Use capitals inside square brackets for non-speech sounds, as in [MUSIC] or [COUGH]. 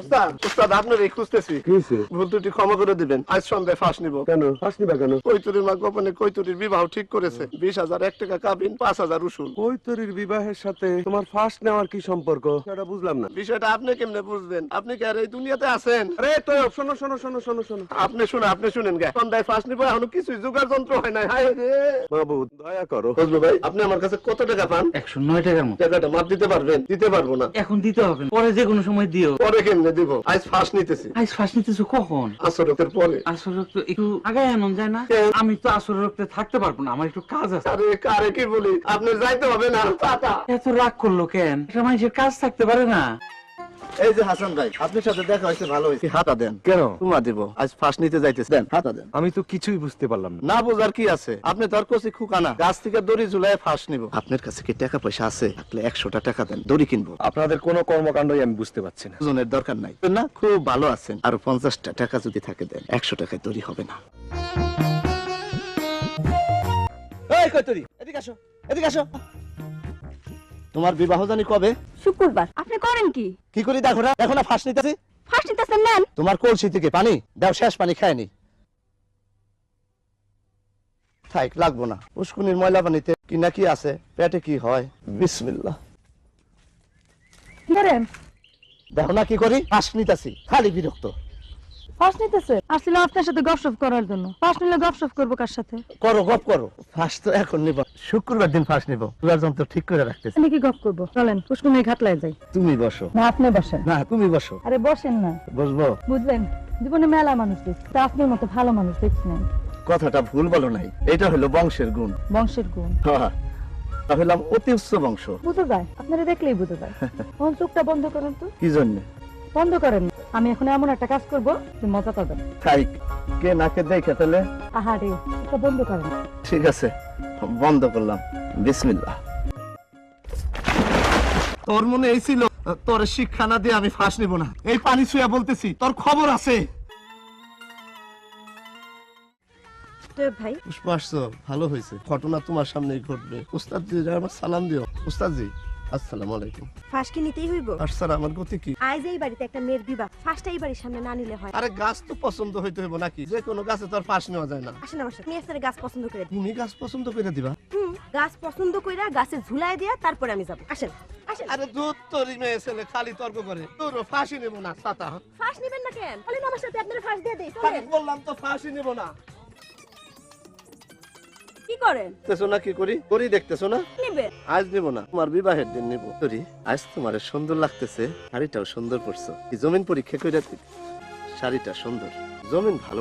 ওস্তাদ ওস্তাদ আপনার এই খুঁজতেছি। ভুল ত্রুটি ক্ষমা করে দিবেন। আজ সন্ধ্যায় ফাঁস নিব। কেন? ফাঁস নিবা কেন? কৈতুরীর মা গোপনে কৈতুরীর বিবাহ ঠিক করেছে। বিশ হাজার এক টাকা কাবিন পাঁচ হাজার উসুল। কৈতরীর বিবাহের সাথে তোমার ফাঁস নেওয়ার কি সম্পর্ক? সেটা বুঝলাম না। বিষয়টা আপনি কেমনে বুঝবেন? আপনি কি আর এই দুনিয়াতে আছেন? আরে তো শোনো শোনো শোনো শোনো শোনো। আপনি শুনে আপনি শুনেন গে। সন্ধ্যায় ফাঁস নিব এখনও কিছুই জোগাড় যন্ত্র হয় নাই। হায় রে। বাবু দয়া করো। ফজলু ভাই আপনি আমার কাছে কত টাকা পান? একশো নয় টাকার মতো। টাকাটা মাপ দিতে পারবেন? দিতে পারব না এখন দিতে হবে পরে যে কোনো সময় দিও। পরে কেমনে দিব। আজ ফাঁস নিতেছি। আজ ফাঁস নিতেছো কখন? আসরতের পরে। আসর রক্ত একটু আগে এমন যায় না? আমি তো আসর রক্তে থাকতে পারব না আমার একটু কাজ আছে। আরে কারে কি বলি? আপনি যাইতে হবে না এত রাগ করল কেন? একটা মানুষের কাজ থাকতে পারে না। এই যে হাসান ভাই আপনার সাথে দেখা হয়েছে ভালো হয়েছে। হাতা দেন। কেন? তোমা দিব। আজ ফাঁস নিতে যাইতেছে। দেন হাতা দেন। আমি তো কিছুই বুঝতে পারলাম না। না বোঝার কি আছে? আপনি কষি খুকানা গাছ থেকে দড়ি ঝুলাই ফাঁস নিব। আপনার কাছে কি টাকা পয়সা আছে? থাকলে একশোটা টাকা দেন দড়ি কিনবো। আপনাদের কোনো কর্মকাণ্ডই আমি বুঝতে পারছি না। ওজনের দরকার নাই। না খুব ভালো আছেন। আর পঞ্চাশটা টাকা যদি থাকে দেন একশো টাকায় দড়ি হবে না। এই কৈতরি এদিকে আসো এদিকে আসো। তোমার বিবাহ জানি কবে? শুক্রবার। আপনি করেন কি? কি করি দেখো না দেখো না ফাঁস নিতেছি। ফার্স্ট নিতেছেন নেন। তোমার কলসি থেকে পানি দাও শেষ পানি খায়নি থাক লাগবো না। পুষ্কুনির ময়লা পানিতে কি না কি আছে পেটে কি হয়? বিসমিল্লাহ। ধরেন। দেখো না কি করি ফাঁস নিতেছি খালি বিরক্ত। ফার্স্ট নিতেছে? আসলে আপনার সাথে গপসপ করার জন্য। ফার্স্ট নিলে গপসপ করব কার সাথে? করো গপ করো। ফাঁস তো এখন নিব। শুক্রবার দিন ফাঁস নিব। যন্ত্র ঠিক করে রাখতেছি। আমি কি গপ করব? চলেন পুষ্কুনের ঘাটলায় যাই। তুমি বসো। না আপনি বসেন। না তুমি বসো। আরে বসেন না। বসবো? বুঝলেন জীবনে মেলা মানুষ দেখছি তা আপনার মতো ভালো মানুষ দেখছি না। কথাটা ভুল বলো নাই। এটা হলো বংশের গুণ। বংশের গুণ। হ্যাঁ, হলাম অতি উচ্চ বংশ। বুঝতে যায় আপনারা দেখলেই বুঝতে যায়। [LAUGHS] চোখটা বন্ধ করেন তো? কি জন্য? বন্ধ করেন। আমি এখন এমন একটা কাজ করব যে মজা পাবেন খাই কে নাকে দেখে তাহলে? আহারে এটা বন্ধ করেন। ঠিক আছে বন্ধ করলাম। বিসমিল্লাহ। তোর মনে এই ছিল তোর শিক্ষা না দিয়ে আমি ফাঁস নিব না। এই পানি ছুঁয়া বলতেছি তোর খবর আছে। ভাই। পুষ্পা আসছো ভালো হয়েছে। ঘটনা তোমার সামনেই ঘটবে। উস্তাদ জি আমার সালাম দিও। উস্তাদ জি আসসালামু আলাইকুম। ফাঁসকে নিতেই হইব? আর স্যার আমার গতি কি? আজ এই বাড়িতে একটা মেয়ের বিবাহ। ফাঁসটা এই বাড়ির সামনে না নিলে হয়। আরে গাছ তো পছন্দ হইতে হইব নাকি? যে কোনো গাছে তো আর ফাঁস নেওয়া যায় না। আসেন আমার সাথে। আমি আপনার গাছ পছন্দ করে দিই। তুমি গাছ পছন্দ করে দিবা? হুম, গাছ পছন্দ কইরা গাছে ঝুলাই দিয়া তারপরে আমি যাব। আসেন আসেন। আরে দুধ তোরই মেয়ে ছেলে খালি তর্ক করে। তোর ফাঁসি নেব না ছাতা। ফাঁস নেবেন না কেন? বলেন আমার সাথে আপনারা ফাঁস দিয়ে দেই চলেন। বললাম তো ফাঁসি নেব না। করেন? দেখতেছো না কি করি? করি দেখতেছো না? নেবে। আজ নিব না। তোমার বিবাহের দিন নিব। আজ তোমার সুন্দর লাগতেছে। শাড়িটাও সুন্দর পড়ছো জমিন পরীক্ষা করে শাড়িটা সুন্দর। জমিন ভালো